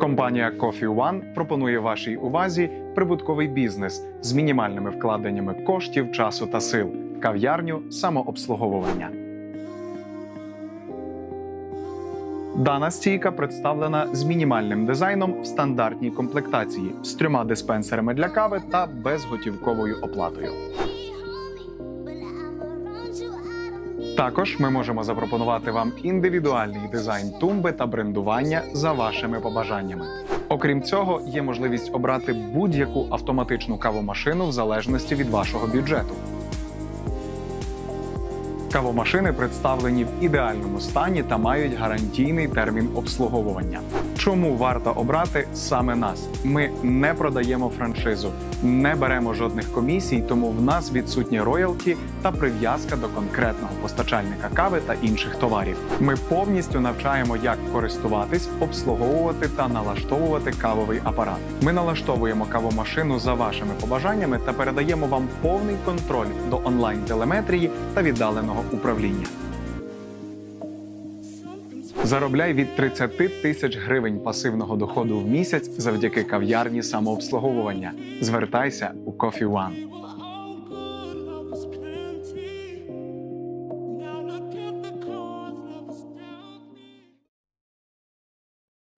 Компанія Coffee One пропонує вашій увазі прибутковий бізнес з мінімальними вкладеннями коштів, часу та сил, кав'ярню самообслуговування. Дана стійка представлена з мінімальним дизайном в стандартній комплектації з трьома диспенсерами для кави та безготівковою оплатою. Також ми можемо запропонувати вам індивідуальний дизайн тумби та брендування за вашими побажаннями. Окрім цього, є можливість обрати будь-яку автоматичну кавомашину в залежності від вашого бюджету. Кавомашини представлені в ідеальному стані та мають гарантійний термін обслуговування. Чому варто обрати саме нас? Ми не продаємо франшизу, не беремо жодних комісій, тому в нас відсутні роялті та прив'язка до конкретного постачальника кави та інших товарів. Ми повністю навчаємо, як користуватись, обслуговувати та налаштовувати кавовий апарат. Ми налаштовуємо кавомашину за вашими побажаннями та передаємо вам повний контроль до онлайн-телеметрії та віддаленого управління. Заробляй від 30 тисяч гривень пасивного доходу в місяць завдяки кав'ярні самообслуговування. Звертайся у Coffee One.